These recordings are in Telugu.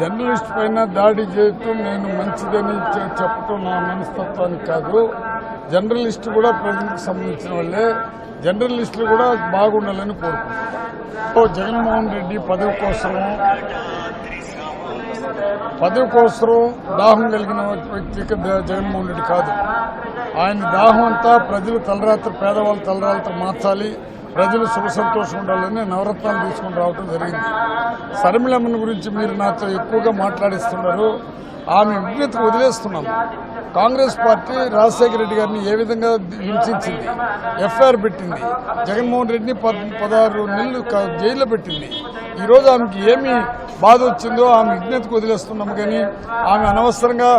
జర్నలిస్ట్ పైన దాడి చేయటం నేను మంచిదని చెప్పటం నా మనస్తత్వానికి కాదు. జర్నలిస్ట్ కూడా ప్రజలకు సంబంధించిన వాళ్ళే. జర్నలిస్టులు కూడా బాగుండాలని కోరుకుంటున్నాను. జగన్మోహన్ రెడ్డి పదవి కోసం పదవి కోసం దాహం కలిగిన వ్యక్తి జగన్మోహన్ రెడ్డి కాదు. ఆయన దాహం అంతా ప్రజలు తలరాత్రి పేదవాళ్ళు తలరాత్రి మార్చాలి. ప్రజలు సుఖ సంతోషం ఉండాలని నవరత్నాలు తీసుకుని రావడం జరిగింది. శర్మిలమ్మని గురించి మీరు నాతో ఎక్కువగా మాట్లాడిస్తున్నారు. ఆమె విజ్ఞతకు వదిలేస్తున్నాం. కాంగ్రెస్ పార్టీ రాజశేఖర రెడ్డి గారిని ఏ విధంగా హింసించింది? ఎఫ్ఐఆర్ పెట్టింది. జగన్మోహన్ రెడ్డిని పదహారు నెలలు జైల్లో పెట్టింది. ఈరోజు ఆమెకి ఏమి బాధ వచ్చిందో ఆమె విజ్ఞతకు వదిలేస్తున్నాము కానీ ఆమె అనవసరంగా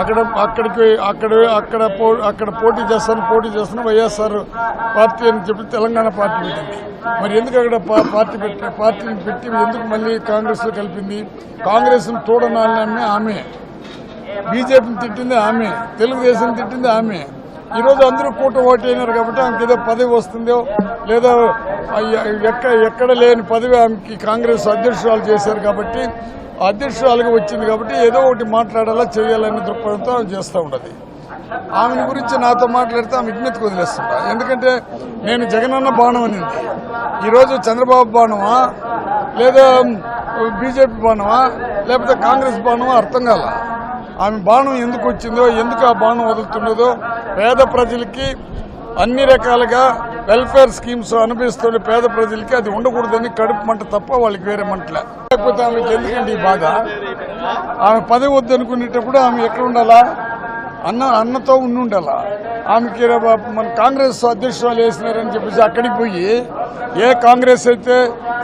అక్కడ అక్కడికి అక్కడ అక్కడ పో అక్కడ పోటీ చేస్తాను పోటీ చేస్తాను వైఎస్ఆర్ పార్టీ అని చెప్పి తెలంగాణ పార్టీ పెట్టింది. మరి ఎందుకు అక్కడ పార్టీ పెట్టి పార్టీని పెట్టి ఎందుకు మళ్ళీ కాంగ్రెస్లో కలిపింది? కాంగ్రెస్ను చూడనాలని ఆమె. బీజేపీని తిట్టింది ఆమె. తెలుగుదేశం తిట్టింది ఆమె. ఈరోజు అందరూ కూటమి ఓటు అయినారు కాబట్టి ఆమెకి ఏదో పదవి వస్తుందో లేదా ఎక్కడ ఎక్కడ లేని పదవి ఆమెకి కాంగ్రెస్ అధ్యక్షురాలు చేశారు కాబట్టి అధ్యక్షురాలుగా వచ్చింది కాబట్టి ఏదో ఒకటి మాట్లాడాలా చేయాలనే దృక్పథంతో ఆమె చేస్తూ ఉండదు. ఆమెను గురించి నాతో మాట్లాడితే ఆమె విజ్ఞతకు వదిలేస్తున్నా ఎందుకంటే నేను జగనన్న బాణం అనింది ఈరోజు చంద్రబాబు బాణమా? లేదా బీజేపీ బాణమా? లేకపోతే కాంగ్రెస్ బాణమా? అర్థం కాల? ఆమె బాణం ఎందుకు వచ్చిందో ఎందుకు ఆ బాణం వదులుతున్నదో పేద ప్రజలకి అన్ని రకాలుగా వెల్ఫేర్ స్కీమ్స్ అనుభవిస్తున్న పేద ప్రజలకి అది ఉండకూడదని కడుపు మంట తప్ప వాళ్ళకి వేరే మంటలే లేకపోతే ఆమెకి ఎందుకండి ఈ బాధ? ఆమె పదవి వద్దనుకునేటప్పుడు ఆమె ఎక్కడ ఉండాలా? అన్న అన్నతో ఉండి ఉండాలా? ఆమెకి మన కాంగ్రెస్ అధ్యక్షురాలు వేసినారని చెప్పేసి అక్కడికి పోయి ఏ కాంగ్రెస్ అయితే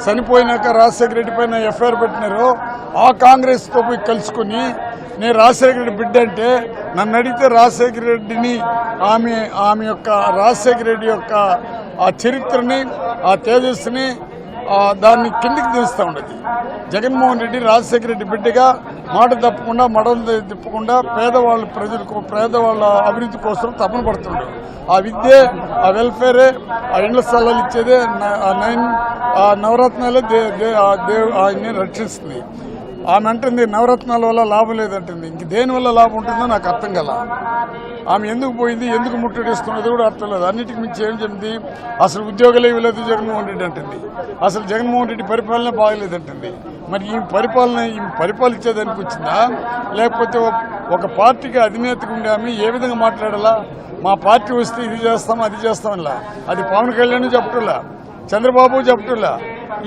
చనిపోయినాక రాజశేఖర రెడ్డి పైన ఎఫ్ఐఆర్ పెట్టినారో ఆ కాంగ్రెస్తో పోయి కలుసుకుని నేను రాజశేఖర రెడ్డి బిడ్డ అంటే నన్ను అడిగితే రాజశేఖర రెడ్డిని ఆమె ఆమె యొక్క రాజశేఖర రెడ్డి యొక్క ఆ చరిత్రని ఆ తేజస్సుని దాన్ని కిందికి తీస్తూ ఉండేది జగన్మోహన్ రెడ్డి రాజశేఖర రెడ్డి బిడ్డగా మాట తప్పకుండా మడలు తిప్పకుండా పేదవాళ్ళ ప్రజలకు పేదవాళ్ళ అభివృద్ధి కోసం తపన పడుతుండే ఆ విద్య ఆ వెల్ఫేరే ఆ ఇండ్ల స్థలాలు ఇచ్చేదే నైన్ ఆ నవరత్నాలే దే ఆ దేవ్ ఆయన్ని రక్షిస్తుంది. ఆమె అంటుంది నవరత్నాల వల్ల లాభం లేదంటుంది. ఇంక దేని వల్ల లాభం ఉంటుందో నాకు అర్థం కల. ఆమె ఎందుకు పోయింది ఎందుకు ముట్టడిస్తున్నది కూడా అర్థం లేదు. అన్నిటికి మించి ఏం చెప్పింది అసలు ఉద్యోగాలు ఇవ్వలేదు జగన్మోహన్ రెడ్డి అంటుంది. అసలు జగన్మోహన్ రెడ్డి పరిపాలన బాగలేదంటుంది. మరి ఈ పరిపాలన ఈ పరిపాలించేదానికి వచ్చిందా? లేకపోతే ఒక- పార్టీకి అధినేతకు ఉండే ఆమె ఏ విధంగా మాట్లాడాలా? మా పార్టీ వస్తే ఇది చేస్తాం అది చేస్తాం అది పవన్ కళ్యాణ్ చెప్పటంలా? చంద్రబాబు చెప్పటంలా?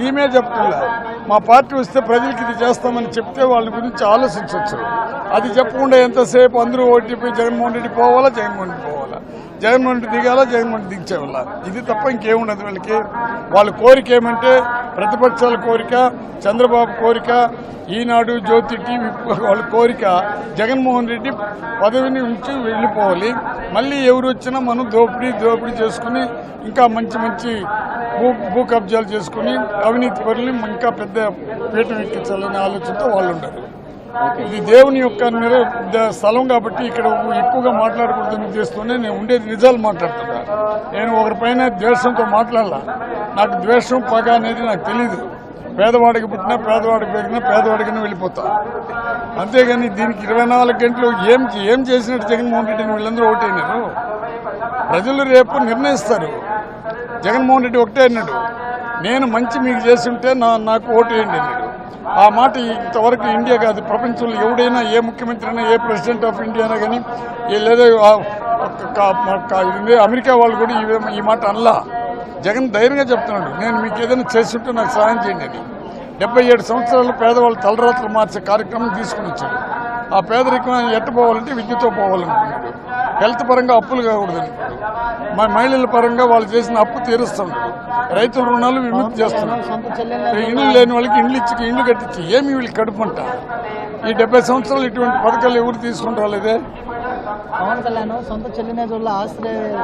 ఈమె చెప్పటంలా మా పార్టీ వస్తే ప్రజలకి ఇది చేస్తామని చెప్తే వాళ్ళ గురించి ఆలోచించవచ్చు అది చెప్పకుండా ఎంతసేపు అందరూ ఓటీపీ జగన్మోహన్ రెడ్డి పోవాలా జగన్మోహన్ రెడ్డి పోవాలా? జగన్మోహన్ రెడ్డి దిగాలా జగన్మోహన్ రెడ్డి దించేవాళ్ళ? ఇది తప్ప ఇంకేముండదు వీళ్ళకి. వాళ్ళ కోరిక ఏమంటే ప్రతిపక్షాల కోరిక చంద్రబాబు కోరిక ఈనాడు జ్యోతి టీవీ వాళ్ళ కోరిక జగన్మోహన్ రెడ్డి పదవిని ఉంచి వెళ్ళిపోవాలి. మళ్ళీ ఎవరు వచ్చినా మనం దోపిడీ దోపిడీ చేసుకుని ఇంకా మంచి మంచి భూ భూ కబ్జాలు చేసుకుని అవినీతి పరులు ఇంకా పెద్ద పీఠం ఎక్కించాలనే ఆలోచనతో వాళ్ళు ఉండరు. ఇది దేవుని యొక్క నిర స్థలం కాబట్టి ఇక్కడ ఎక్కువగా మాట్లాడకూడదని ఉద్దేశంతోనే నేను ఉండేది నిజాలు మాట్లాడుతున్నా. నేను ఒకరిపైన ద్వేషంతో మాట్లాడాల. నాకు ద్వేషం పగ అనేది నాకు తెలియదు పేదవాడికి పుట్టినా పేదవాడికి పెరిగినా పేదవాడికినే వెళ్ళిపోతా. అంతేగాని దీనికి ఇరవై నాలుగు గంటలు ఏం ఏం చేసినట్టు జగన్మోహన్ రెడ్డిని వీళ్ళందరూ ఓటైనారు ప్రజలు రేపు నిర్ణయిస్తారు. జగన్మోహన్ రెడ్డి ఒకటే అన్నాడు. నేను మంచి మీకు చేసి నా నాకు ఓటు వేయండి అన్నాడు. ఆ మాట ఇంతవరకు ఇండియా కాదు ప్రపంచంలో ఎవడైనా ఏ ముఖ్యమంత్రి అయినా ఏ ప్రెసిడెంట్ ఆఫ్ ఇండియా అయినా కానీ లేదా అమెరికా వాళ్ళు కూడా ఈ ఈ మాట అనలా. జగన్ ధైర్యంగా చెప్తున్నాడు నేను మీకు ఏదైనా చేసి నాకు సహాయం చేయండి అని. డెబ్బై ఏడు సంవత్సరాలు పేదవాళ్ళు తలరాత్రులు మార్చే కార్యక్రమం తీసుకుని వచ్చాడు. ఆ పేదరికం ఎట్టపోవాలంటే విద్యతో పోవాలనుకున్నాడు హెల్త్ పరంగా అప్పులు కాకూడదు అనుకున్నాడు మహిళల పరంగా వాళ్ళు చేసిన అప్పు తీరుస్తున్నాడు రైతుల రుణాలు విముక్తి చెల్లెలు ఇండ్లు లేని వాళ్ళకి ఇండ్లు ఇచ్చి ఇండ్లు కట్టించి ఏమి వీళ్ళు కడుపుంట ఈ డెబ్బై సంవత్సరాలు ఇటువంటి పథకాలు ఎవరు తీసుకుని రాలేదే? పవన్ కళ్యాణ్ సొంత చెల్లినే చూడాల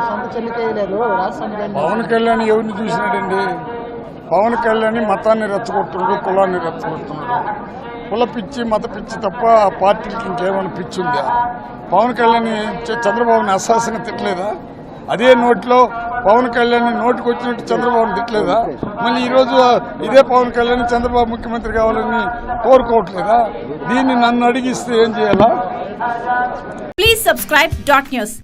సొంత చెల్లికే లేదు. పవన్ కళ్యాణ్ ఎవరిని చూసినాడండి? పవన్ కళ్యాణ్ మతాన్ని రెచ్చగొట్టున్నాడు కులాన్ని రెచ్చగొట్టున్నాడు కుల పిచ్చి మత పిచ్చి తప్ప ఆ పార్టీలకి ఇంకేమైనా పిచ్చి ఉందా పవన్ కళ్యాణ్ చంద్రబాబుని అశాసంగా తిట్టలేదా? అదే నోట్లో పవన్ కళ్యాణ్ నోటుకు వచ్చినట్టు చంద్రబాబు తిట్టలేదా? మళ్ళీ ఈరోజు ఇదే పవన్ కళ్యాణ్ చంద్రబాబు ముఖ్యమంత్రి కావాలని కోరుకోవట్లేదా? దీన్ని నన్ను అడిగిస్తే ఏం చేయాలా? Please subscribe dot news